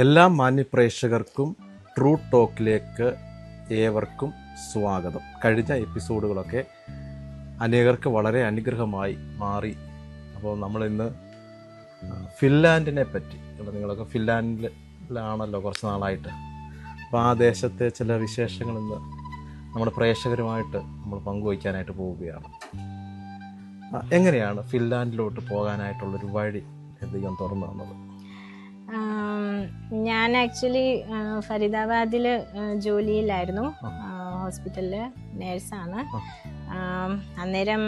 എല്ലാ മാന്യപ്രേക്ഷകർക്കും ട്രൂ ടോക്കിലേക്ക് ഏവർക്കും സ്വാഗതം. കഴിഞ്ഞ എപ്പിസോഡുകളൊക്കെ അനേകർക്ക് വളരെ അനുഗ്രഹമായി മാറി. അപ്പോൾ നമ്മളിന്ന് ഫിൻലാൻഡിനെ പറ്റി നിങ്ങളൊക്കെ ഫിൻലാൻഡിലാണല്ലോ കുറച്ച് നാളായിട്ട്. അപ്പോൾ ആ ദേശത്തെ ചില വിശേഷങ്ങൾ ഇന്ന് നമ്മുടെ പ്രേക്ഷകരുമായിട്ട് നമ്മൾ പങ്കുവയ്ക്കാനായിട്ട് പോവുകയാണ്. എങ്ങനെയാണ് ഫിൻലാൻഡിലോട്ട് പോകാനായിട്ടുള്ളൊരു വഴി ദൈവം തുറന്നു തന്നത്? ഞാൻ ആക്ച്വലി ഫരീദാബാദിൽ ജോലിയിലായിരുന്നു. ഹോസ്പിറ്റലിൽ നേഴ്സാണ് അന്നേരം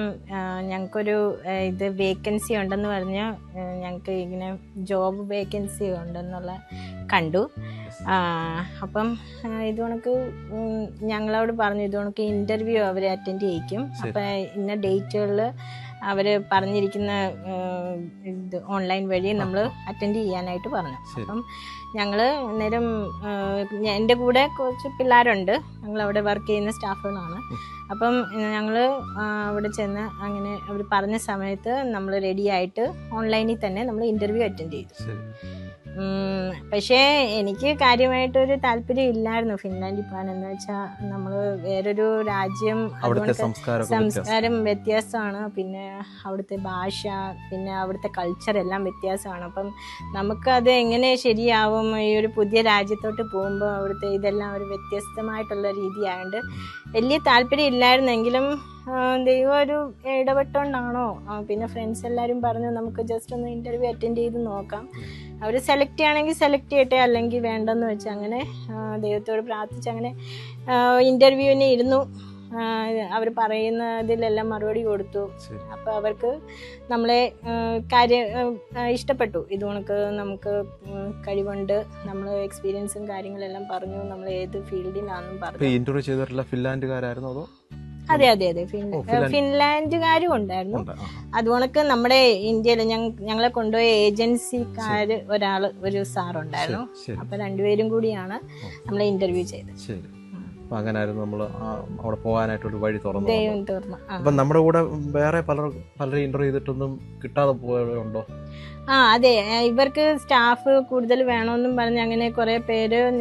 ഞങ്ങൾക്കൊരു ഇത് വേക്കൻസി ഉണ്ടെന്ന് പറഞ്ഞ് ഞങ്ങൾക്ക് ഇങ്ങനെ ജോബ് വേക്കൻസി ഉണ്ടെന്നുള്ള കണ്ടു. അപ്പം ഇത് കണക്ക് ഞങ്ങളോട് പറഞ്ഞു ഇത് കണക്ക് ഇന്റർവ്യൂ അവർ അറ്റൻഡ് ചെയ്യിക്കും. അപ്പം ഇന്ന ഡേറ്റുകളിൽ അവർ പറഞ്ഞിരിക്കുന്ന ഇത് ഓൺലൈൻ വഴി നമ്മൾ അറ്റൻഡ് ചെയ്യാനായിട്ട് പറഞ്ഞു. അപ്പം ഞങ്ങൾ അന്നേരം എന്റെ കൂടെ കുറച്ച് പിള്ളേരുണ്ട്. ഞങ്ങൾ അവിടെ വർക്ക് ചെയ്യുന്ന സ്റ്റാഫുകളാണ്. അപ്പം ഞങ്ങൾ അവിടെ ചെന്ന് അങ്ങനെ അവർ പറഞ്ഞ സമയത്ത് നമ്മൾ റെഡിയായിട്ട് ഓൺലൈനിൽ തന്നെ നമ്മൾ ഇന്റർവ്യൂ അറ്റൻഡ് ചെയ്തു. പക്ഷേ എനിക്ക് കാര്യമായിട്ടൊരു താല്പര്യം ഇല്ലായിരുന്നു. ഫിൻലാൻഡിൽ പോകാൻ എന്ന് വെച്ചാൽ നമ്മൾ വേറൊരു രാജ്യം സംസ്കാരം വ്യത്യാസമാണ്. പിന്നെ അവിടുത്തെ ഭാഷ പിന്നെ അവിടുത്തെ കൾച്ചർ എല്ലാം വ്യത്യാസമാണ്. അപ്പം നമുക്കത് എങ്ങനെ ശരിയാവും? ഈ ഒരു പുതിയ രാജ്യത്തോട്ട് പോകുമ്പോൾ അവിടുത്തെ ഇതെല്ലാം ഒരു വ്യത്യസ്തമായിട്ടുള്ള രീതിയായതുകൊണ്ട് വലിയ താല്പര്യം ഇല്ലായിരുന്നെങ്കിലും ദൈവം ഒരു ഇടപെട്ടോണ്ടാണോ? പിന്നെ ഫ്രണ്ട്സ് എല്ലാവരും പറഞ്ഞു നമുക്ക് ജസ്റ്റ് ഒന്ന് ഇന്റർവ്യൂ അറ്റൻഡ് ചെയ്ത് നോക്കാം. അവർ സെലക്ട് ചെയ്യണമെങ്കിൽ സെലക്ട് ചെയ്യട്ടെ അല്ലെങ്കിൽ വേണ്ടെന്ന് വെച്ച് അങ്ങനെ ദൈവത്തോട് പ്രാർത്ഥിച്ച് അങ്ങനെ ഇന്റർവ്യൂവിന് ഇരുന്നു. അവർ പറയുന്നതിലെല്ലാം മറുപടി കൊടുത്തു. അപ്പോൾ അവർക്ക് നമ്മളെ കാര്യ ഇഷ്ടപ്പെട്ടു. ഇത് കണക്ക് നമുക്ക് കഴിവുണ്ട്. നമ്മൾ എക്സ്പീരിയൻസും കാര്യങ്ങളെല്ലാം പറഞ്ഞു. നമ്മൾ ഏത് ഫീൽഡിലാണെന്നും പറഞ്ഞു. ഇന്റർവ്യൂ ചെയ്തിട്ടുള്ള ഫിൻലാൻഡുകാരായിരുന്നു അതോ? അതെ അതെ അതെ. ഫിൻ- ഫിൻലാൻഡുകാരും ഉണ്ടായിരുന്നു ഉണ്ട് ആ, അത് കണക്ക് നമ്മുടെ ഇന്ത്യയിൽ ഞങ്ങളെ കൊണ്ടുപോയ ഏജൻസിക്കാര് ഒരാൾ ഒരു സാറുണ്ടായിരുന്നു. അപ്പൊ രണ്ടുപേരും കൂടിയാണ് നമ്മളെ ഇന്റർവ്യൂ ചെയ്തത്. അങ്ങനായിരുന്നു നമ്മൾ അവിടെ പോകാനായിട്ടൊരു വഴി തുറന്നു. അപ്പൊ നമ്മുടെ കൂടെ വേറെ പലർ പലരും ഇന്റർവ്യൂ ചെയ്തിട്ടൊന്നും കിട്ടാതെ പോയവരുണ്ടോ? ആ അതെ. ഇവർക്ക് സ്റ്റാഫ് കൂടുതൽ വേണമെന്നും പറഞ്ഞ് അങ്ങനെ കുറെ പേര്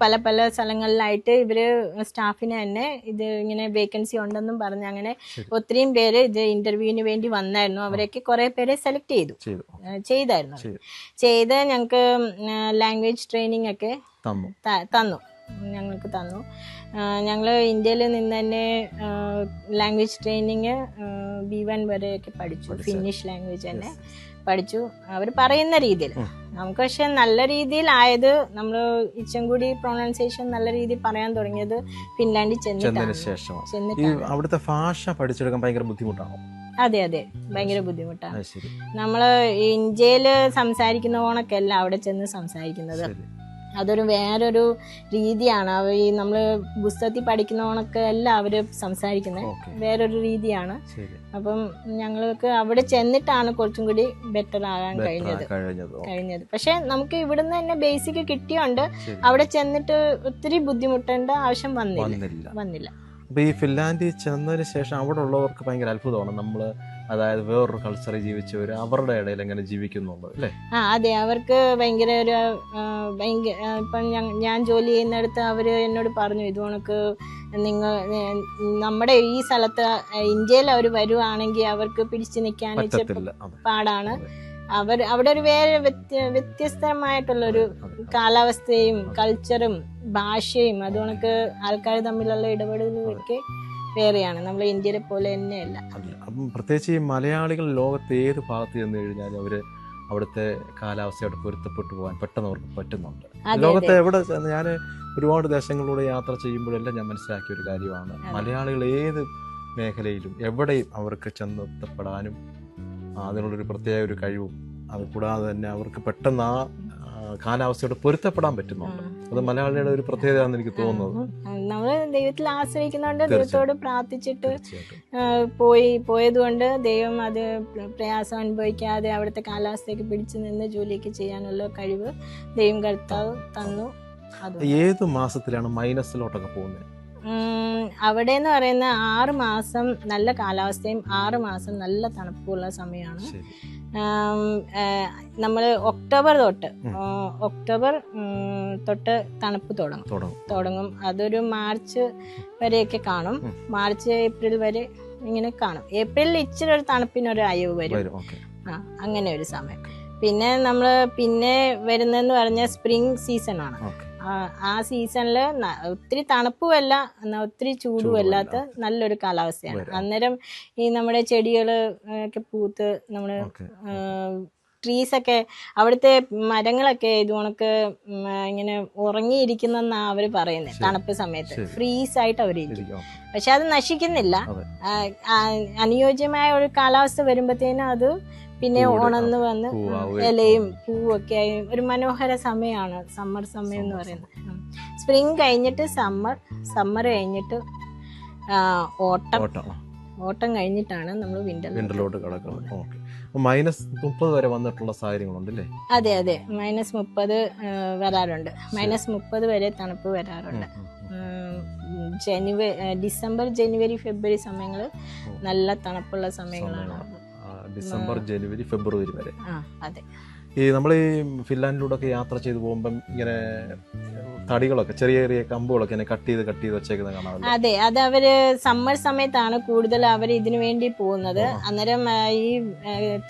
പല പല സ്ഥലങ്ങളിലായിട്ട് ഇവർ സ്റ്റാഫിനെ തന്നെ ഇത് ഇങ്ങനെ വേക്കൻസി ഉണ്ടെന്നും പറഞ്ഞ് അങ്ങനെ. ഒത്തിരിയും പേര് ഇത് ഇന്റർവ്യൂവിന് വേണ്ടി വന്നായിരുന്നു. അവരൊക്കെ കുറെ പേരെ സെലക്ട് ചെയ്തു. ചെയ്തു. ചെയ്തായിരുന്നു. ചെയ്തു. ഞങ്ങൾക്ക് ലാംഗ്വേജ് ട്രെയിനിങ് ഒക്കെ തന്നു. ഞങ്ങൾക്ക് തന്നു. ഞങ്ങൾ ഇന്ത്യയിൽ നിന്ന് തന്നെ ലാംഗ്വേജ് ട്രെയിനിങ് ബി വൺ വരെയൊക്കെ പഠിച്ചു. ഫിന്നിഷ് ഫിനിഷ് ലാംഗ്വേജ് തന്നെ പഠിച്ചു. അവർ പറയുന്ന രീതിയിൽ. നമുക്ക് പക്ഷെ നല്ല രീതിയിൽ ആയത് നമ്മൾ ഇച്ചും കൂടി പ്രൊണൗൺസിയേഷൻ നല്ല രീതിയിൽ പറയാൻ തുടങ്ങിയത് ഫിൻലാൻഡിൽ ചെന്നിട്ടാണ്. അവിടുത്തെ ഭാഷ പഠിച്ചെടുക്കാൻ ഭയങ്കര ബുദ്ധിമുട്ടാണോ? അതെ അതെ. ഭയങ്കര ബുദ്ധിമുട്ടാണ്. നമ്മൾ ഇന്ത്യയിൽ സംസാരിക്കുന്ന ഓണക്കല്ല അവിടെ ചെന്ന് സംസാരിക്കുന്നത്. അതൊരു വേറൊരു രീതിയാണ്. അവർ ഈ നമ്മൾ പുസ്തകത്തിൽ പഠിക്കുന്ന കണക്ക് അല്ല അവർ സംസാരിക്കുന്നത് വേറൊരു രീതിയാണ്. അപ്പം ഞങ്ങൾക്ക് അവിടെ ചെന്നിട്ടാണ് കുറച്ചും കൂടി ബെറ്റർ ആകാൻ കഴിഞ്ഞത്. കഴിഞ്ഞത്. പക്ഷെ നമുക്ക് ഇവിടുന്ന് തന്നെ ബേസിക് കിട്ടിയോണ്ട് അവിടെ ചെന്നിട്ട് ഒത്തിരി ബുദ്ധിമുട്ടേണ്ട ആവശ്യം വന്നില്ല. വന്നില്ല. അപ്പൊ ഈ ഫിൻലാൻഡിൽ ചെന്നതിന് ശേഷം അവിടെ ഉള്ളവർക്ക് ഭയങ്കര അത്ഭുതമാണ്. നമ്മൾ അതായത് വേറൊരു കൾച്ചറിൽ ജീവിച്ചവർ അവരുടെ ഇടയിൽ എങ്ങനെ ജീവിക്കുന്നുണ്ട് അല്ലേ? ആ അതെ. അവർക്ക് ഭയങ്കര ഒരു ഭയങ്കര ഇപ്പം ഞാൻ ജോലി ചെയ്യുന്നിടത്ത് അവർ എന്നോട് പറഞ്ഞു ഇത് കണക്ക് നിങ്ങൾ നമ്മുടെ ഈ സ്ഥലത്ത് ഇന്ത്യയിൽ അവർ വരുവാണെങ്കിൽ അവർക്ക് പിടിച്ചു നിൽക്കാൻ പാടാണ്. അവർ അവിടെ ഒരു വേറെ വ്യത്യസ്തമായിട്ടുള്ളൊരു വ്യത്യസ്തമായിട്ടുള്ള ഒരു അതെ. കാലാവസ്ഥയും കൾച്ചറും ഭാഷയും അതുകൊണ്ട് ആൾക്കാർ തമ്മിലുള്ള ഇടപെടലും ഒക്കെ വേറെയാണ്. നമ്മൾ ഇന്ത്യയിലെ പോലെ തന്നെയല്ല. അപ്പം പ്രത്യേകിച്ച് ഈ മലയാളികൾ ലോകത്ത് ഏത് ഭാഗത്ത് ചെന്ന് കഴിഞ്ഞാലും അവർ അവിടുത്തെ കാലാവസ്ഥയോട് പൊരുത്തപ്പെട്ടു പോകാൻ പെട്ടെന്ന് അവർക്ക് പറ്റുന്നുണ്ട്. ലോകത്തെ എവിടെ ചെന്ന് ഞാൻ ഒരുപാട് ദേശങ്ങളിലൂടെ യാത്ര ചെയ്യുമ്പോഴെല്ലാം ഞാൻ മനസ്സിലാക്കിയ ഒരു കാര്യമാണ്. മലയാളികൾ ഏത് മേഖലയിലും എവിടെയും അവർക്ക് ചെന്നെത്തപ്പെടാനും അതിനുള്ളൊരു പ്രത്യേക ഒരു കഴിവും അത് കൂടാതെ തന്നെ അവർക്ക് പെട്ടെന്ന് ആ, കാലാവസ്ഥയോട് പൊരുത്തപ്പെടാൻ പറ്റുന്നുണ്ട്. അത് മലയാളിയുടെ ഒരു പ്രത്യേകതയാണെന്ന് എനിക്ക് തോന്നുന്നത്. നമ്മൾ ദൈവത്തിൽ ആശ്രയിക്കുന്നതുകൊണ്ട് തീർച്ചയായും. ദൈവത്തോട് പ്രാർത്ഥിച്ചിട്ട് പോയി പോയതുകൊണ്ട് ദൈവം അത് പ്ര- പ്രയാസം അനുഭവിക്കാതെ അവിടുത്തെ കാലാവസ്ഥയ്ക്ക് പിടിച്ചു നിന്ന് ജോലിയൊക്കെ ചെയ്യാനുള്ള കഴിവ് ദൈവം കർത്താവ് തന്നു. ഏത് മാസത്തിലാണ് മൈനസിലോട്ടൊക്കെ പോകുന്നത്? അവിടെ എന്ന് പറയുന്ന ആറ് മാസം നല്ല കാലാവസ്ഥയും ആറ് മാസം നല്ല തണുപ്പുള്ള സമയമാണ്. നമ്മൾ ഒക്ടോബർ തൊട്ട് ഒക്ടോബർ തൊട്ട് തണുപ്പ് തുടങ്ങും. തുടങ്ങും. അതൊരു മാർച്ച് വരെയൊക്കെ കാണും. മാർച്ച് ഏപ്രിൽ വരെ ഇങ്ങനെ കാണും. ഏപ്രിലിൽ ഇച്ചിരി ഒരു തണുപ്പിനൊരു അയവ് വരും. ആ അങ്ങനെ ഒരു സമയം. പിന്നെ നമ്മൾ പിന്നെ വരുന്നതെന്ന് പറഞ്ഞാൽ സ്പ്രിംഗ് സീസൺ ആണ് ആ- സീസണിൽ ഒത്തിരി തണുപ്പുമല്ല എന്നാൽ ഒത്തിരി ചൂടുമല്ലാത്ത നല്ലൊരു കാലാവസ്ഥയാണ്. അന്നേരം ഈ നമ്മുടെ ചെടികൾ ഒക്കെ പൂത്ത് നമ്മൾ ട്രീസൊക്കെ ട്രീസ് ഒക്കെ അവിടുത്തെ മരങ്ങളൊക്കെ ഇത് കണക്ക് ഇങ്ങനെ ഉറങ്ങിയിരിക്കുന്നെന്നാ അവർ പറയുന്നത് തണുപ്പ് സമയത്ത്. ഫ്രീസ് ആയിട്ട് അവരിരിക്കും ഇരിക്കും. പക്ഷെ അത് നശിക്കുന്നില്ല. അനുയോജ്യമായ ഒരു കാലാവസ്ഥ വരുമ്പോഴത്തേനും അത് പിന്നെ ഉണന്ന് വന്ന് ഇലയും പൂവൊക്കെ ആയി. ഒരു മനോഹര സമയമാണ് സമ്മർ സമയം എന്ന് പറയുന്നത്. സ്പ്രിങ് കഴിഞ്ഞിട്ട് സമ്മർ സമ്മർ കഴിഞ്ഞിട്ട് ഓട്ടം. ഓട്ടം കഴിഞ്ഞിട്ടാണ് നമ്മൾ വിന്റർ വിന്ററിലോട്ട് കിടക്കുന്നത്. ഓക്കെ. മൈനസ് മുപ്പത് വരെ വന്നിട്ടുള്ള സാഹചര്യങ്ങളുണ്ട് അല്ലേ? അതെ അതെ. മൈനസ് മുപ്പത് വരാറുണ്ട്. മൈനസ് മുപ്പത് വരെ തണുപ്പ് വരാറുണ്ട്. ജനുവരി ഡിസംബർ ജനുവരി ഫെബ്രുവരി സമയങ്ങൾ നല്ല തണുപ്പുള്ള സമയങ്ങളാണ്. ഡിസംബർ ജനുവരി ഫെബ്രുവരി വരെ. ഈ നമ്മൾ ഈ ഫിൻലാൻഡിലൂടെ ഒക്കെ യാത്ര ചെയ്തു പോകുമ്പം ഇങ്ങനെ തടികളൊക്കെ ചെറിയ ചെറിയ കമ്പുകളൊക്കെ ഇങ്ങനെ കട്ട് ചെയ്ത് കട്ട് ചെയ്ത് വെച്ചേക്കുന്നത് കാണാമല്ലോ. അതെ അത് അവർ സമ്മർ സമയത്താണ് കൂടുതൽ അവർ ഇതിനു വേണ്ടി പോകുന്നത്. അന്നേരം ഈ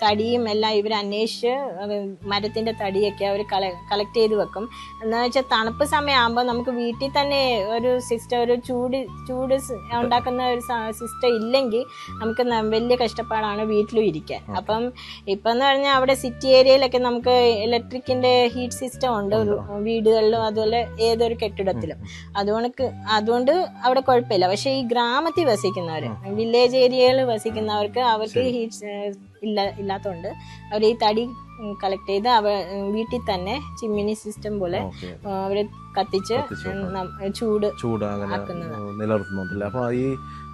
തടിയും എല്ലാം ഇവർ അന്വേഷിച്ച് മരത്തിന്റെ തടിയൊക്കെ അവർ കളക്ട് ചെയ്ത് വെക്കും. എന്താ വെച്ചാൽ തണുപ്പ് സമയമാകുമ്പോൾ നമുക്ക് വീട്ടിൽ തന്നെ ഒരു സിസ്റ്റം ഒരു ചൂട് ചൂട് ഉണ്ടാക്കുന്ന ഒരു സിസ്റ്റം ഇല്ലെങ്കിൽ നമുക്ക് വലിയ കഷ്ടപ്പാടാണ് വീട്ടിലും ഇരിക്കാൻ. അപ്പം ഇപ്പം എന്ന് പറഞ്ഞാൽ അവിടെ സിറ്റി ഏരിയയിലൊക്കെ നമുക്ക് ഇലക്ട്രിക്കിന്റെ ഹീറ്റ് സിസ്റ്റം ഉണ്ട്. വീടുകളിലും അതുപോലെ ഏതൊരു കെട്ടിടത്തിലും. അതുകൊണ്ട് അതുകൊണ്ട് അവിടെ കുഴപ്പമില്ല. പക്ഷെ ഈ ഗ്രാമത്തിൽ വസിക്കുന്നവർ വില്ലേജ് ഏരിയയിൽ വസിക്കുന്നവർക്ക് അവർക്ക് ഹീറ്റ് ഇല്ല ഇല്ലാത്തതുകൊണ്ട് അവർ ഈ തടി കളക്ട് ചെയ്ത് അവ വീട്ടിൽ തന്നെ ചിമ്മിനി സിസ്റ്റം പോലെ അവർ കത്തിച്ച് ചൂട് ചൂട് അങ്ങനെ അപ്പൊ ഈ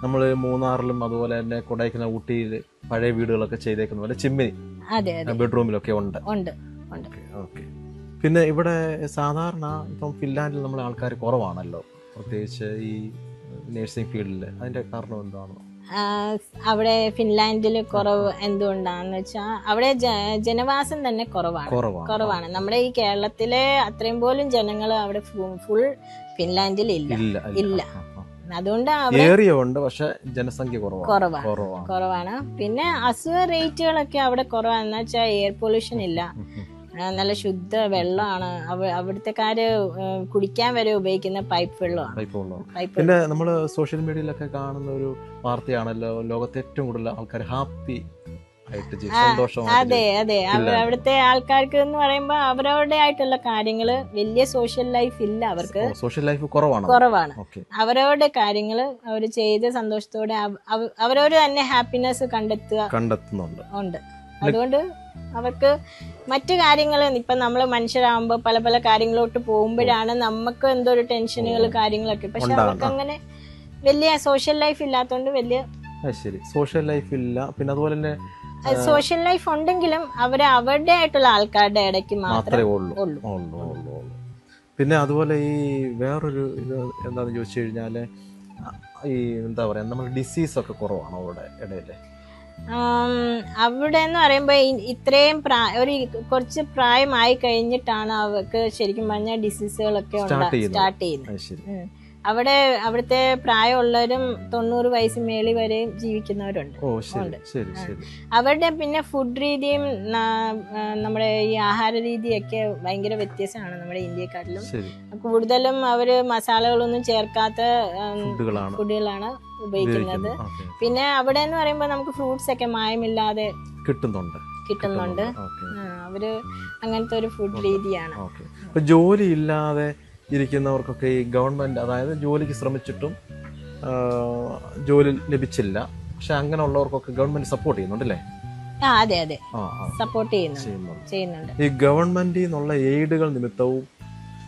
നമ്മൾ മൂന്നാറിലും അതുപോലെ തന്നെ കൊടൈക്കുന്ന ഊട്ടിയിൽ പഴയ വീടുകളൊക്കെ ചെയ്തേക്കുന്ന പോലെ ചിമ്മിനി അതെ ബെഡ്റൂമിലൊക്കെ ഉണ്ട്. ഉണ്ട് ഉണ്ട്. ഓക്കെ. പിന്നെ ഇവിടെ സാധാരണ ഇപ്പം ഫിൻലാൻഡിൽ നമ്മളെ ആൾക്കാർ കുറവാണല്ലോ. പ്രത്യേകിച്ച് ഈ നേഴ്സിംഗ് ഫീൽഡിൽ. അതിന്റെ കാരണം എന്താണ്? അവിടെ ഫിൻലാൻഡിൽ കുറവ് എന്തുകൊണ്ടാന്ന് വെച്ചാൽ അവിടെ ജനവാസം തന്നെ കുറവാണ്. കുറവാണ്. നമ്മുടെ ഈ കേരളത്തിലെ അത്രയും പോലും ജനങ്ങൾ അവിടെ ഫുൾ ഫിൻലാൻഡിൽ ഇല്ല. ഇല്ല. അതുകൊണ്ട് ഉണ്ട് പക്ഷെ ജനസംഖ്യ കുറവാണ്. കുറവാണ്. പിന്നെ അസുഖ റേറ്റുകളൊക്കെ അവിടെ കുറവാണെന്ന് വെച്ചാൽ എയർ പൊല്യൂഷൻ ഇല്ല. നല്ല ശുദ്ധ വെള്ളമാണ്. അവ അവിടുത്തെക്കാര് കുടിക്കാൻ വരെ ഉപയോഗിക്കുന്ന പൈപ്പ് വെള്ളമാണ്. പിന്നെ നമ്മൾ സോഷ്യൽ മീഡിയയിലൊക്കെ കാണുന്ന ഒരു വാർത്തയാണല്ലോ ലോകത്തെ ഏറ്റവും കൂടുതൽ ആൾക്കാർ ഹാപ്പി അതെ അതെ. അവിടുത്തെ ആൾക്കാർക്ക് എന്ന് പറയുമ്പോ അവരവരുടെ ആയിട്ടുള്ള കാര്യങ്ങൾ വലിയ സോഷ്യൽ ലൈഫ് ഇല്ല അവർക്ക്. സോഷ്യൽ ലൈഫ് കുറവാണ്? കുറവാണ്. അവരവരുടെ കാര്യങ്ങൾ അവർ ചെയ്ത സന്തോഷത്തോടെ അവ- അവ- അവരവര് തന്നെ ഹാപ്പിനെസ് കണ്ടെത്തുക കണ്ടെത്തുന്നുണ്ട്. ഉണ്ട്. അതുകൊണ്ട് അവർക്ക് മറ്റു കാര്യങ്ങൾ ഇപ്പൊ നമ്മൾ മനുഷ്യരാകുമ്പോൾ പല പല കാര്യങ്ങളോട്ട് പോകുമ്പോഴാണ് നമുക്ക് എന്തോ ഒരു ടെൻഷനുകൾ കാര്യങ്ങളൊക്കെ. പക്ഷെ. അവർക്ക് അങ്ങനെ വലിയ സോഷ്യൽ ലൈഫ് ഇല്ലാത്തതുകൊണ്ട് വലിയ ശരി. സോഷ്യൽ ലൈഫ് ഇല്ല. പിന്നെ അതുപോലെ തന്നെ സോഷ്യൽ ലൈഫ് ഉണ്ടെങ്കിലും അവർ അവരുടെ ആയിട്ടുള്ള ആൾക്കാരുടെ ഇടയ്ക്ക് മാത്രമേ ഉള്ളൂ. പിന്നെ അതുപോലെ ഈ വേറൊരു ഇത് എന്താണെന്ന് ചോദിച്ചു കഴിഞ്ഞാൽ ഈ എന്താ പറയാ നമ്മൾ ഡിസീസ് ഒക്കെ കുറവാണ് അവിടെ ഇടയിൽ? ആം, അവിടെ എന്ന് പറയുമ്പോൾ ഇത്രയും പ്രായ ഒരു കുറച്ച് പ്രായമായി കഴിഞ്ഞിട്ടാണ് അവർക്ക് ശരിക്കും പറഞ്ഞാൽ ഡിസീസുകളൊക്കെ സ്റ്റാർട്ട് ചെയ്യുന്നത്. അവിടെ അവിടുത്തെ പ്രായമുള്ളവരും തൊണ്ണൂറ് വയസ്സ് മേളി വരെയും ജീവിക്കുന്നവരുണ്ട്. അവരുടെ പിന്നെ ഫുഡ് രീതിയും നമ്മുടെ ഈ ആഹാര രീതിയൊക്കെ ഭയങ്കര വ്യത്യാസമാണ് നമ്മുടെ ഇന്ത്യക്കാട്ടിലും കൂടുതലും അവർ മസാലകളൊന്നും ചേർക്കാത്ത ഫുഡുകളാണ്. ഉപയോഗിക്കുന്നത്. പിന്നെ അവിടെ എന്ന് പറയുമ്പോൾ നമുക്ക് ഫ്രൂട്ട്സ് ഒക്കെ മായമില്ലാതെ കിട്ടുന്നുണ്ട്. കിട്ടുന്നുണ്ട്. അവർ അങ്ങനത്തെ ഒരു ഫുഡ് രീതിയാണ്. ജോലി ഇല്ലാതെ ഇരിക്കുന്നവർക്കൊക്കെ ഈ ഗവൺമെന്റ് അതായത് ജോലിക്ക് ശ്രമിച്ചിട്ടും ജോലി ലഭിച്ചില്ല. പക്ഷെ അങ്ങനെയുള്ളവർക്കൊക്കെ ഗവൺമെന്റ് സപ്പോർട്ട് ചെയ്യുന്നുണ്ടല്ലേ? അതെ അതെ. സപ്പോർട്ട് ചെയ്യുന്നുണ്ട്. ഈ ഗവൺമെന്റിൽ നിന്നുള്ള എയ്ഡുകൾ നിമിത്തവും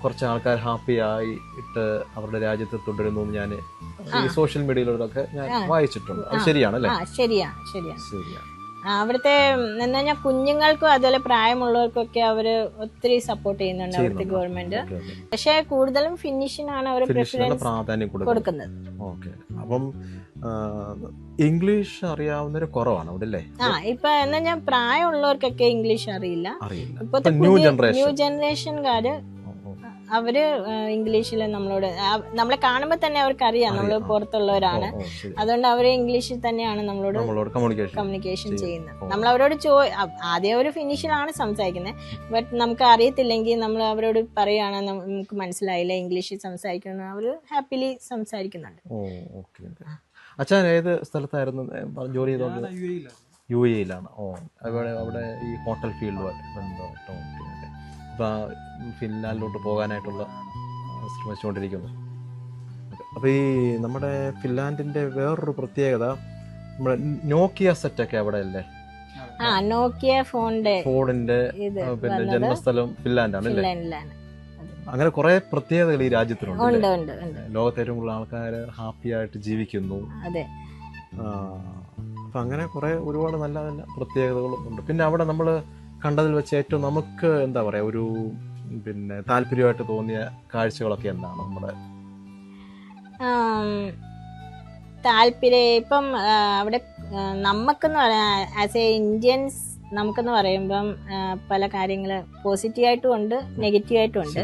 കുറച്ച് ആൾക്കാർ ഹാപ്പി ആയിട്ട് അവരുടെ രാജ്യത്ത് തുടരുന്നു ഞാൻ ഈ സോഷ്യൽ മീഡിയയിലൂടെയൊക്കെ ഞാൻ വായിച്ചിട്ടുണ്ട്. അത് ശരിയാണ് അല്ലേ ആ ശരിയാ ശരിയാ. ശരിയാണ് അവിടുത്തെ എന്താ പറഞ്ഞാൽ കുഞ്ഞുങ്ങൾക്കും അതുപോലെ പ്രായമുള്ളവർക്കൊക്കെ അവർ ഒത്തിരി സപ്പോർട്ട് ചെയ്യുന്നുണ്ട് അവിടുത്തെ ഗവൺമെന്റ് പക്ഷെ കൂടുതലും ഫിനിഷിനാണ് അവർ പ്രിഫറൻസ് പ്രാധാന്യം കൊടുക്കുന്നത്. ഓക്കെ. അപ്പം ഇംഗ്ലീഷ് അറിയാവുന്നൊരു കുറവാണ് അവിടെ അല്ലേ? ആ ഇപ്പൊ എന്താ ഞാൻ പ്രായമുള്ളവർക്കൊക്കെ ഇംഗ്ലീഷ് അറിയില്ല. ഇപ്പൊ ഇപ്പോഴത്തെ ന്യൂ ന്യൂ ജനറേഷൻകാര് അവർ ഇംഗ്ലീഷിൽ നമ്മളോട് നമ്മളെ കാണുമ്പോൾ തന്നെ അവർക്ക് അറിയാം. നമ്മൾ. പുറത്തുള്ളവരാണ് അതുകൊണ്ട് അവർ ഇംഗ്ലീഷിൽ തന്നെയാണ് നമ്മളോട് കമ്മ്യൂണിക്കേഷൻ കമ്മ്യൂണിക്കേഷൻ ചെയ്യും. ചെയ്യുന്നത്. നമ്മൾ അവരോട് ചോ ആദ്യം ഒരു ഫിനിഷിലാണ് സംസാരിക്കുന്നത് ബട്ട് നമുക്ക് അറിയത്തില്ലെങ്കിൽ നമ്മൾ അവരോട് പറയുകയാണ് നമുക്ക് മനസ്സിലായില്ല ഇംഗ്ലീഷിൽ സംസാരിക്കുന്ന അവർ ഹാപ്പിലി സംസാരിക്കുന്നുണ്ട്. അച്ഛൻ ഏത് സ്ഥലത്തായിരുന്നു ജോലി ചെയ്തോണ്ട്? യു എയിലാണ് ഓ അവിടെ അവിടെ ഈ ഹോട്ടൽ ഫീൽഡുമായിട്ട് ബന്ധപ്പെട്ടോ ഫിൻലാൻഡിലോട്ട് പോകാനായിട്ടുള്ള ശ്രമിച്ചുകൊണ്ടിരിക്കുന്നു. അപ്പോൾ ഈ നമ്മുടെ ഫിൻലാൻഡിന്റെ വേറൊരു പ്രത്യേകത നമ്മുടെ നോക്കിയ സെറ്റൊക്കെ അവിടെ അല്ലേ ആ നോക്കിയ ഫോണിന്റെ പിന്നെ ജന്മസ്ഥലം ഫിൻലാൻഡാണ് അങ്ങനെ കുറേ പ്രത്യേകതകൾ ഈ രാജ്യത്തിനുണ്ട് ഉണ്ട് ഉണ്ട് ഉണ്ട്. ലോകത്തെ ഏറ്റവും കൂടുതൽ ആൾക്കാർ ഹാപ്പി ആയിട്ട് ജീവിക്കുന്നു. അതെ. അപ്പം അങ്ങനെ കുറേ ഒരുപാട് നല്ല നല്ല പ്രത്യേകതകളും ഉണ്ട്. പിന്നെ അവിടെ നമ്മൾ കണ്ടതിൽ വെച്ച് ഏറ്റവും നമുക്ക് എന്താ പറയുക ഒരു പിന്നെ താല്പര്യമായിട്ട് തോന്നിയ കാഴ്ചകളൊക്കെ എന്താണ് നമ്മുടെ താല്പര്യം ഇപ്പം അവിടെ നമുക്കെന്ന് പറയാൻ ആസ് എ ഇന്ത്യൻസ് നമുക്കെന്ന് പറയുമ്പം പല കാര്യങ്ങൾ പോസിറ്റീവായിട്ടും ഉണ്ട് നെഗറ്റീവായിട്ടും ഉണ്ട്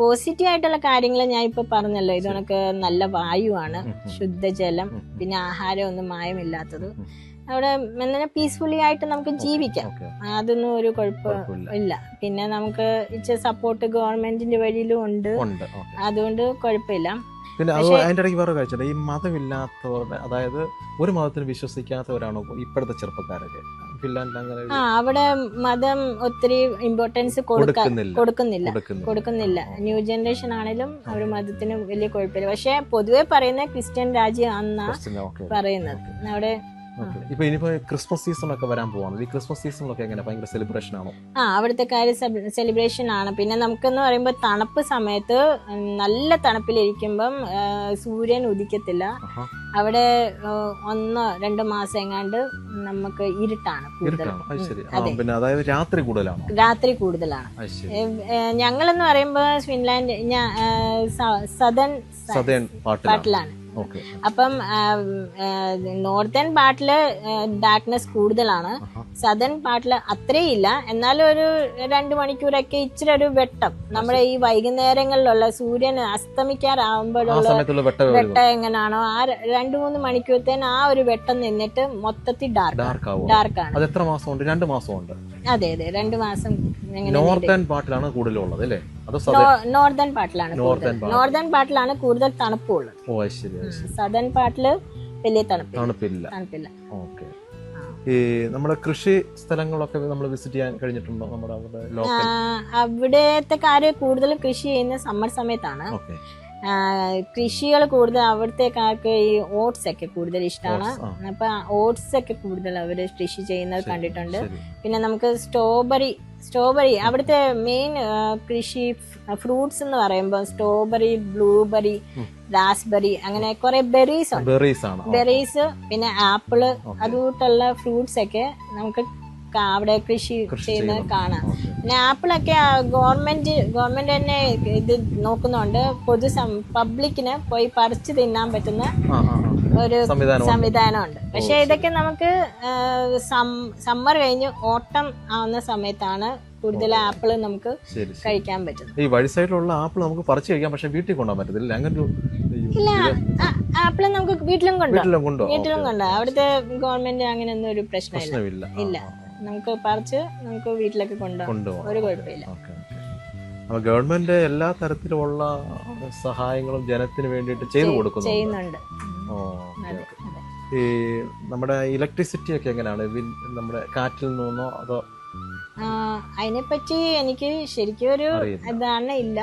പോസിറ്റീവ് ആയിട്ടുള്ള കാര്യങ്ങൾ ഞാൻ ഇപ്പൊ പറഞ്ഞല്ലോ ഇത് കണക്ക് നല്ല വായുവാണ്. ശുദ്ധജലം. പിന്നെ ആഹാരം ഒന്നും മായമില്ലാത്തത്. അവിടെ എന്നാൽ പീസ്ഫുള്ളി ആയിട്ട് നമുക്ക് ജീവിക്കാം. അതൊന്നും ഒരു കുഴപ്പം ഇല്ല. പിന്നെ നമുക്ക് ഇച്ചിരി സപ്പോർട്ട് ഗവൺമെന്റിന്റെ വഴിയിലും ഉണ്ട്. അതുകൊണ്ട് കുഴപ്പമില്ല. പിന്നെ അത് അതിന്റെ ഇടയ്ക്ക് വേറെ കാഴ്ച ഈ മതമില്ലാത്തവരുടെ അതായത് ഒരു മതത്തിന് വിശ്വസിക്കാത്തവരാണോ ഇപ്പോഴത്തെ ചെറുപ്പക്കാരൊക്കെ? ഫിൻലാൻഡിൽ അവിടെ മതം ഒത്തിരി ഇമ്പോർട്ടൻസ് കൊടുക്കുന്നില്ല. കൊടുക്കുന്നില്ല. ന്യൂ ജനറേഷൻ ആണെങ്കിലും അവർ മതത്തിന് വലിയ കുഴപ്പമില്ല. പക്ഷെ പൊതുവെ പറയുന്ന ക്രിസ്ത്യൻ രാജ്യം അന്നാ പറയുന്നത്. അവിടെ ഇപ്പൊ ഇനിയിപ്പോ ക്രിസ്മസ് സീസൺ ഒക്കെ വരാൻ പോവാണ്. ഈ ക്രിസ്മസ് സീസണിലൊക്കെ എങ്ങനെ? ഭയങ്കര സെലിബ്രേഷൻ ആണോ? ആ അവിടുത്തെ കാര്യം സെലിബ്രേഷൻ ആണ്. പിന്നെ നമുക്കെന്ന് പറയുമ്പോൾ തണുപ്പ് സമയത്ത് നല്ല തണുപ്പിലിരിക്കുമ്പം സൂര്യൻ ഉദിക്കത്തില്ല. അവിടെ ഒന്നോ രണ്ടോ മാസം എങ്ങാണ്ട് നമുക്ക് ഇരുട്ടാണ്. പിന്നെ അതായത് രാത്രി കൂടുതലാണ്? രാത്രി കൂടുതലാണ്. ഞങ്ങൾ എന്ന് ഞങ്ങളെന്ന് പറയുമ്പോൾ ഫിൻലാൻഡ് സദൺ സദേൺ പാട്ടിലാണ്. അപ്പം നോർത്തേൺ പാർട്ടിൽ ഡാർക്ക്നെസ് കൂടുതലാണ്. സദൺ പാട്ടിൽ അത്രയില്ല. എന്നാലും ഒരു രണ്ട് മണിക്കൂറൊക്കെ ഇച്ചിരി ഒരു വെട്ടം. നമ്മുടെ ഈ വൈകുന്നേരങ്ങളിലുള്ള സൂര്യൻ അസ്തമിക്കാറാവുമ്പോഴുള്ള വെട്ട എങ്ങനെയാണോ ആ രണ്ടു മൂന്ന് മണിക്കൂറത്തേന് ആ ഒരു വെട്ടം നിന്നിട്ട് മൊത്തത്തിൽ ഡാർക്ക് ഡാർക്ക് ആണ്. ഡാർക്കാണ് അത് എത്ര രണ്ട് മാസം ഉണ്ട് അതെ അതെ. രണ്ട് മാസം നോർത്തേൺ പാർട്ടിലാണ് കൂടുതലുള്ളത് അല്ലേ? നോർത്തേൺ പാർട്ടിലാണ് നോർത്തേൺ പാർട്ടിലാണ് കൂടുതൽ തണുപ്പുള്ളത്. ഓ ശരി സദൺ പാട്ടിൽ വലിയ തണുപ്പില്ല. തണുപ്പില്ല. തണുപ്പില്ല. ഓക്കെ. ഈ നമ്മുടെ കൃഷി സ്ഥലങ്ങളൊക്കെ നമ്മൾ വിസിറ്റ് ചെയ്യാൻ കഴിഞ്ഞിട്ടുണ്ടോ നമ്മുടെ അവിടെ അവിടത്തെ കാര്യം കൂടുതൽ കൃഷി ചെയ്യുന്ന സമ്മർ സമയത്താണ്. ഓക്കെ. കൃഷികൾ കൂടുതൽ അവിടത്തേക്കാർക്ക് ഈ ഓട്സ് ഒക്കെ കൂടുതൽ ഇഷ്ടമാണ് അപ്പൊ ഓട്സ് ഒക്കെ കൂടുതൽ അവർ കൃഷി ചെയ്യുന്നത് കണ്ടിട്ടുണ്ട്. പിന്നെ നമുക്ക് സ്ട്രോബെറി സ്ട്രോബെറി അവിടുത്തെ മെയിൻ കൃഷി ഫ്രൂട്ട്സ് എന്ന് പറയുമ്പോൾ സ്ട്രോബെറി ബ്ലൂബെറി. റാസ്ബെറി അങ്ങനെ കുറെ ബെറീസ് ഉണ്ട്. ബെറീസ് പിന്നെ ആപ്പിൾ. അതുകൂട്ടുള്ള ഫ്രൂട്ട്സ് ഒക്കെ നമുക്ക് അവിടെ കൃഷി ചെയ്യുന്ന ചെയ്യുന്നത്. കാണാം. പിന്നെ ആപ്പിളൊക്കെ ഗവൺമെന്റ് ഗവൺമെന്റ് തന്നെ ഇത് നോക്കുന്നുണ്ട്. പൊതു പബ്ലിക്കിന് പോയി പറിച്ച് തിന്നാൻ പറ്റുന്ന. ഒരു സംവിധാനം സംവിധാനമുണ്ട്. പക്ഷെ ഇതൊക്കെ നമുക്ക് സമ്മർ കഴിഞ്ഞ് ഓട്ടം ആവുന്ന സമയത്താണ് കൂടുതൽ ആപ്പിൾ നമുക്ക് കഴിക്കാൻ പറ്റുന്നത്. ഈ വഴി സൈഡിലുള്ള ആപ്പിൾ നമുക്ക് പറിച്ച് കഴിക്കാം പക്ഷെ വീട്ടിൽ കൊണ്ടുപോകാൻ പറ്റത്തില്ല. അങ്ങനെ ഒരു ഇല്ല ആപ്പിൾ നമുക്ക് വീട്ടിലും കൊണ്ടോ വീട്ടിലും കൊണ്ടോ വീട്ടിലും കൊണ്ടുപോകാം. അവിടുത്തെ ഗവൺമെന്റ് അങ്ങനെ ഒന്നും ഒരു പ്രശ്നമില്ല. ഇല്ല. നമുക്ക് പറിച്ച് നമുക്ക് വീട്ടിലൊക്കെ കൊണ്ടുപോകാം. ഒരു കുഴപ്പമില്ല. ഗവൺമെന്റ് എല്ലാ തരത്തിലുമുള്ള സഹായങ്ങളും ജനത്തിന് വേണ്ടിയിട്ട് ചെയ്തു കൊടുക്കുന്നു ചെയ്യുന്നുണ്ട്. ഈ നമ്മുടെ ഇലക്ട്രിസിറ്റി ഒക്കെ എങ്ങനെയാണ്? നമ്മുടെ കാറ്റിൽ നിന്നോ അതോ അതിനെപ്പറ്റി എനിക്ക് ശരിക്കും ഒരു ധാരണയില്ല ധാരണ ഇല്ല.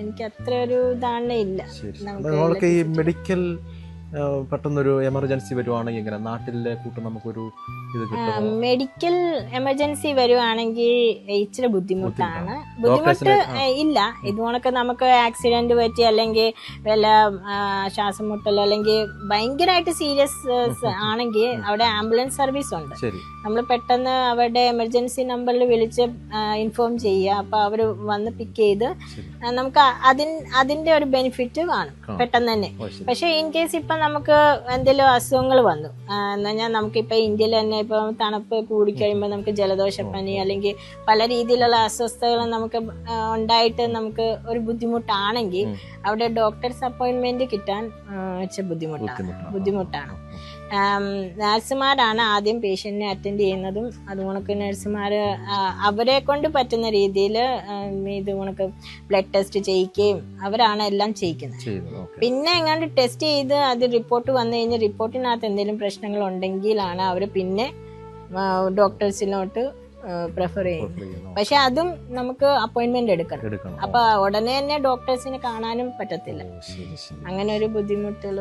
എനിക്ക് അത്ര ഒരു ധാരണ ഇല്ല. നമുക്ക് ഈ മെഡിക്കൽ പെട്ടെന്നൊരു എമർജൻസി വരുവാണെങ്കിൽ ഇങ്ങനെ നാട്ടിലെ കൂട്ട് നമുക്കൊരു ഇത് മെഡിക്കൽ എമർജൻസി വരുവാണെങ്കിൽ ഇച്ചിരി ബുദ്ധിമുട്ടാണ്. ബുദ്ധിമുട്ട് ഇല്ല. ഇതുകൊണ്ടൊക്കെ നമുക്ക് ആക്സിഡന്റ് പറ്റി അല്ലെങ്കിൽ വല്ല ശ്വാസം മുട്ടൽ അല്ലെങ്കിൽ ഭയങ്കരമായിട്ട് സീരിയസ് ആണെങ്കിൽ അവിടെ ആംബുലൻസ് സർവീസ് ഉണ്ട്. നമ്മൾ പെട്ടെന്ന് അവരുടെ എമർജൻസി നമ്പറിൽ വിളിച്ച് ഇൻഫോം ചെയ്യുക. അപ്പൊ അവർ വന്ന് പിക്ക് ചെയ്ത് നമുക്ക് അതിൻ അതിന്റെ ഒരു ബെനിഫിറ്റ് കാണും. പെട്ടെന്ന് തന്നെ. പക്ഷെ ഇൻ കേസ് ഇപ്പൊ നമുക്ക് എന്തെങ്കിലും അസുഖങ്ങൾ വന്നു. ആ, എന്ന് പറഞ്ഞാൽ നമുക്ക് ഇപ്പൊ ഇന്ത്യയിൽ തന്നെ ഇപ്പൊ തണുപ്പ് കൂടിക്കഴിയുമ്പോൾ നമുക്ക് ജലദോഷപ്പനി അല്ലെങ്കിൽ പല രീതിയിലുള്ള അസ്വസ്ഥതകൾ നമുക്ക് ഉണ്ടായിട്ട് നമുക്ക് ഒരു ബുദ്ധിമുട്ടാണെങ്കിൽ. അവിടെ ഡോക്ടേഴ്സ് അപ്പോയിന്റ്മെന്റ് കിട്ടാൻ ബുദ്ധിമുട്ടാണ്. ബുദ്ധിമുട്ടാണ്. നഴ്സുമാരാണ് ആദ്യം പേഷ്യന്റിനെ അറ്റൻഡ് ചെയ്യുന്നതും അതുകൊണക്ക് നഴ്സുമാർ അവരെ കൊണ്ട് പറ്റുന്ന രീതിയിൽ ഇത് കണക്ക് ബ്ലഡ് ടെസ്റ്റ് ചെയ്യിക്കുകയും അവരാണ് എല്ലാം ചെയ്യിക്കുന്നത്. പിന്നെ എങ്ങാണ്ട് ടെസ്റ്റ് ചെയ്ത് അത് റിപ്പോർട്ട് വന്നു കഴിഞ്ഞാൽ റിപ്പോർട്ടിനകത്ത് എന്തെങ്കിലും പ്രശ്നങ്ങൾ ഉണ്ടെങ്കിലാണ് അവർ പിന്നെ ഡോക്ടേഴ്സിനോട്ട് പ്രിഫർ ചെയ്യുന്നത്. പക്ഷെ അതും നമുക്ക് അപ്പോയിന്റ്മെന്റ് എടുക്കണം. അപ്പൊ ഉടനെ തന്നെ ഡോക്ടേഴ്സിനെ കാണാനും പറ്റത്തില്ല. അങ്ങനെ ഒരു ബുദ്ധിമുട്ടുകൾ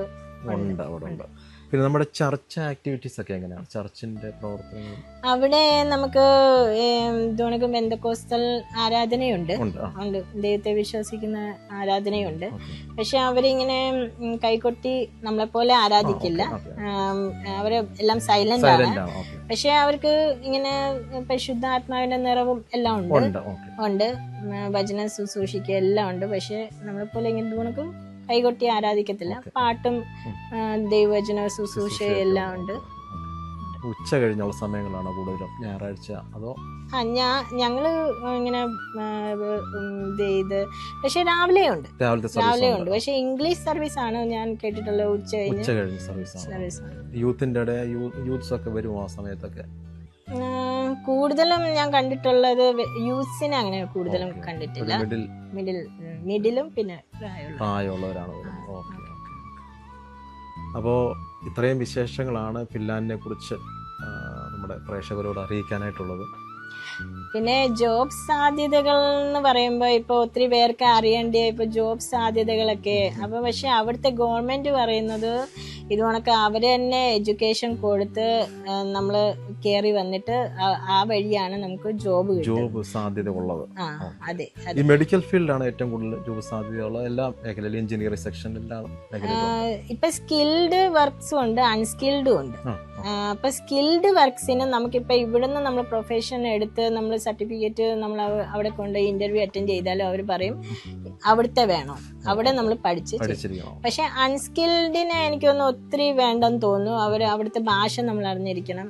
ഉണ്ട്. പിന്നെ നമ്മുടെ ചർച്ച് ആക്ടിവിറ്റീസ് ഒക്കെ എങ്ങനെയാണ് ചർച്ചിന്റെ പ്രവർത്തനങ്ങൾ. അവിടെ നമുക്ക് ഇതുണക്ക് ബന്ധക്കോസ്തൽ ആരാധനയുണ്ട്. ഉണ്ട് ദൈവത്തെ വിശ്വസിക്കുന്ന ആരാധനയുണ്ട്. പക്ഷെ അവരിങ്ങനെ കൈകൊട്ടി നമ്മളെ പോലെ ആരാധിക്കില്ല അവർ എല്ലാം സൈലന്റ് ആണ്. പക്ഷെ അവർക്ക് ഇങ്ങനെ പരിശുദ്ധാത്മാവിന്റെ നിറവും എല്ലാം ഉണ്ട്. ഉണ്ട് ഭജന ശുശ്രൂഷിക്കുക എല്ലാം ഉണ്ട്. പക്ഷെ നമ്മളെ പോലെ ഇങ്ങനെ ഇതുകണക്ക് കൈകൊട്ടി ആരാധിക്കത്തില്ല. പാട്ടും ദൈവചന ദൈവവചന ശുശ്രൂഷ എല്ലാം ഉണ്ട്? ഉച്ച കഴിഞ്ഞുള്ള സമയങ്ങളാണോ കൂടുതലും? ഞായറാഴ്ച അതോ? ആ ഞാ ഞങ്ങൾ ഇങ്ങനെ ഇത് ചെയ്ത് പക്ഷെ രാവിലെ ഉണ്ട് രാവിലെ ഉണ്ട്? പക്ഷെ ഇംഗ്ലീഷ് സർവീസ് ആണ് ഞാൻ കേട്ടിട്ടുള്ളത് ഉച്ച കഴിഞ്ഞ് ഉച്ച കഴിഞ്ഞ സർവീസ് ആണ്. യൂത്തിന്റെ യൂത്ത്സ് ഒക്കെ വരും ആ സമയത്തൊക്കെ? കൂടുതലും ഞാൻ കണ്ടിട്ടുള്ളത് യൂസിനെ അങ്ങനെ കൂടുതലും കണ്ടിട്ടില്ല. മിഡിൽ മിഡിലും പിന്നെ പ്രായമുള്ള. പ്രായമുള്ളവരാണ് അപ്പോൾ ഇത്രയും വിശേഷങ്ങളാണ് ഫിൻലാൻഡിനെ കുറിച്ച് നമ്മുടെ പ്രേക്ഷകരോട് അറിയിക്കാനായിട്ടുള്ളത്. പിന്നെ ജോബ് സാധ്യതകൾ എന്ന് പറയുമ്പോൾ ഇപ്പൊ ഒത്തിരി പേർക്ക് അറിയേണ്ട ഇപ്പൊ ജോബ് സാധ്യതകളൊക്കെ. അപ്പൊ പക്ഷെ അവിടുത്തെ ഗവൺമെന്റ് പറയുന്നത് ഇത് കണക്ക് അവർ തന്നെ എഡ്യൂക്കേഷൻ കൊടുത്ത് നമ്മൾ കയറി വന്നിട്ട് ആ- വഴിയാണ് നമുക്ക് ജോബ് ജോബ് സാധ്യത ഉള്ളത് അതെ ഈ മെഡിക്കൽ ഫീൽഡാണ് ഏറ്റവും കൂടുതൽ ജോബ് സാധ്യതയുള്ള എല്ലാ മേഖലയിലും എഞ്ചിനീയറിംഗ് സെക്ഷൻ എല്ലാ ഇപ്പൊ സ്കിൽഡ് വർക്ക്സും ഉണ്ട് അൺസ്കിൽഡും ഉണ്ട്. അപ്പൊ സ്കിൽഡ് വർക്ക്സിന് നമുക്കിപ്പോ ഇവിടുന്ന് നമ്മൾ പ്രൊഫഷൻ എടുത്ത് നമ്മൾ സർട്ടിഫിക്കറ്റ് നമ്മൾ അവിടെ കൊണ്ട് ഇന്റർവ്യൂ അറ്റൻഡ് ചെയ്താലും അവർ പറയും അവിടുത്തെ വേണം. അവിടെ നമ്മൾ പഠിച്ച് പക്ഷെ അൺസ്കിൽഡിനെ എനിക്കൊന്ന് ഒത്തിരി വേണ്ടെന്ന് തോന്നുന്നു. അവർ അവിടുത്തെ ഭാഷ നമ്മൾ അറിഞ്ഞിരിക്കണം.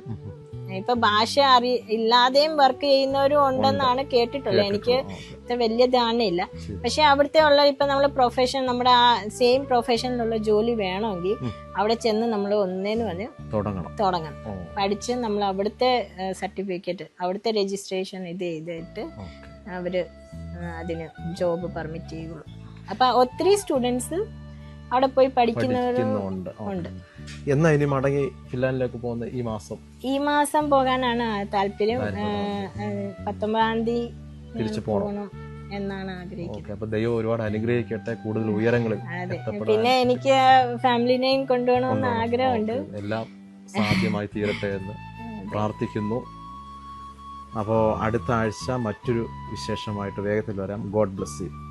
ഇപ്പൊ ഭാഷ അറി ഇല്ലാതെയും വർക്ക് ചെയ്യുന്നവരും ഉണ്ടെന്നാണ് കേട്ടിട്ടുള്ളത്. എനിക്ക് വലിയ ധാരണയില്ല. പക്ഷെ അവിടുത്തെ ഉള്ള ഇപ്പൊ നമ്മൾ പ്രൊഫഷൻ നമ്മുടെ ആ സെയിം പ്രൊഫഷനിലുള്ള ജോലി വേണമെങ്കിൽ അവിടെ ചെന്ന് നമ്മൾ ഒന്നേന്ന് വന്ന് തുടങ്ങണം. പഠിച്ച് നമ്മൾ അവിടുത്തെ സർട്ടിഫിക്കറ്റ് അവിടുത്തെ രജിസ്ട്രേഷൻ ഇത് ചെയ്തിട്ട് അവർ അതിന് ജോബ് പെർമിറ്റ് ചെയ്യുള്ളൂ. അപ്പൊ ഒത്തിരി സ്റ്റുഡൻസ് അവിടെ പോയി പഠിക്കുന്നവരും ഉണ്ട്. എന്നാ ഇനി മടങ്ങി ഫിൻലാൻഡിലേക്ക് പോകുന്ന ഈ മാസം? ഈ മാസം പോകാനാണ് താല്പര്യം. പത്തൊമ്പതാം തീയതി തിരിച്ചു പോകണം എന്നാണ് ആഗ്രഹിക്കുന്നത്. ദൈവം ഒരുപാട് അനുഗ്രഹിക്കട്ടെ കൂടുതൽ ഉയരങ്ങളിൽ പിന്നെ എനിക്ക് ഫാമിലിനെയും കൊണ്ടുപോകണമെന്ന് കൊണ്ടുപോകണം. ആഗ്രഹമുണ്ട്. എല്ലാം സാധ്യമായി തീരട്ടെ എന്ന് പ്രാർത്ഥിക്കുന്നു. അപ്പോൾ അടുത്ത ആഴ്ച മറ്റൊരു വിശേഷമായിട്ട് വേഗത്തിൽ വരാം. God bless you.